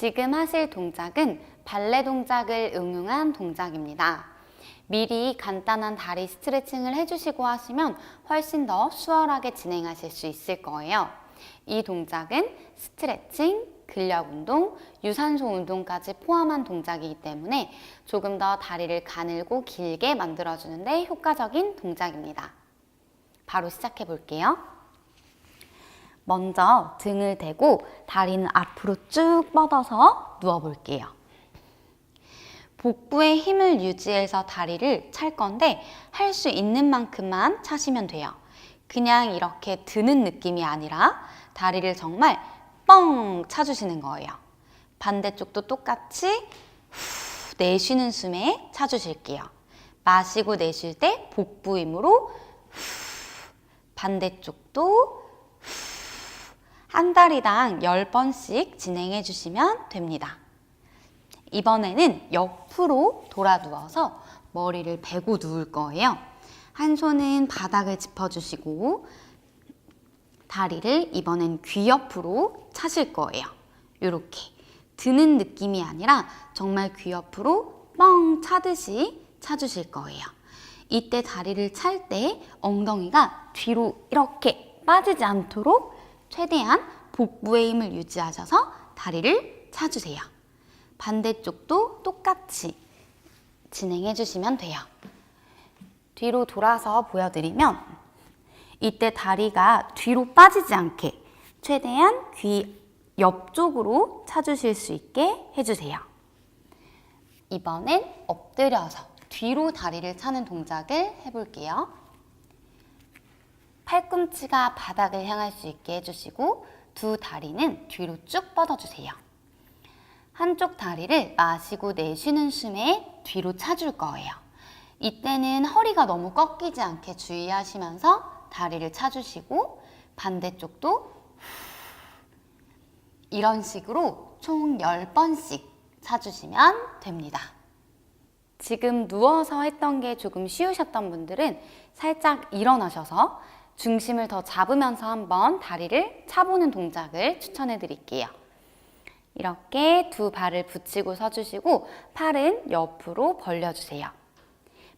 지금 하실 동작은 발레 동작을 응용한 동작입니다. 미리 간단한 다리 스트레칭을 해주시고 하시면 훨씬 더 수월하게 진행하실 수 있을 거예요. 이 동작은 스트레칭, 근력 운동, 유산소 운동까지 포함한 동작이기 때문에 조금 더 다리를 가늘고 길게 만들어주는데 효과적인 동작입니다. 바로 시작해 볼게요. 먼저 등을 대고 다리는 앞으로 쭉 뻗어서 누워 볼게요. 복부에 힘을 유지해서 다리를 찰 건데 할 수 있는 만큼만 차시면 돼요. 그냥 이렇게 드는 느낌이 아니라 다리를 정말 뻥 차주시는 거예요. 반대쪽도 똑같이 후, 내쉬는 숨에 차주실게요. 마시고 내쉴 때 복부 힘으로 후, 반대쪽도 한 다리당 10번씩 진행해 주시면 됩니다. 이번에는 옆으로 돌아 누워서 머리를 베고 누울 거예요. 한 손은 바닥을 짚어주시고 다리를 이번엔 귀 옆으로 차실 거예요. 이렇게 드는 느낌이 아니라 정말 귀 옆으로 뻥 차듯이 차주실 거예요. 이때 다리를 찰 때 엉덩이가 뒤로 이렇게 빠지지 않도록 최대한 복부의 힘을 유지하셔서 다리를 차주세요. 반대쪽도 똑같이 진행해 주시면 돼요. 뒤로 돌아서 보여드리면 이때 다리가 뒤로 빠지지 않게 최대한 귀 옆쪽으로 차주실 수 있게 해주세요. 이번엔 엎드려서 뒤로 다리를 차는 동작을 해볼게요. 팔꿈치가 바닥을 향할 수 있게 해주시고 두 다리는 뒤로 쭉 뻗어주세요. 한쪽 다리를 마시고 내쉬는 숨에 뒤로 차줄 거예요. 이때는 허리가 너무 꺾이지 않게 주의하시면서 다리를 차주시고 반대쪽도 이런 식으로 총 10번씩 차주시면 됩니다. 지금 누워서 했던 게 조금 쉬우셨던 분들은 살짝 일어나셔서 중심을 더 잡으면서 한번 다리를 차보는 동작을 추천해 드릴게요. 이렇게 두 발을 붙이고 서주시고 팔은 옆으로 벌려주세요.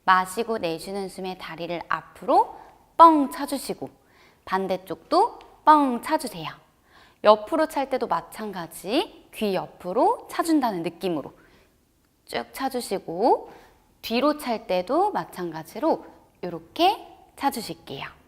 마시고 내쉬는 숨에 다리를 앞으로 뻥 차주시고 반대쪽도 뻥 차주세요. 옆으로 찰 때도 마찬가지 귀 옆으로 차준다는 느낌으로 쭉 차주시고 뒤로 찰 때도 마찬가지로 이렇게 차주실게요.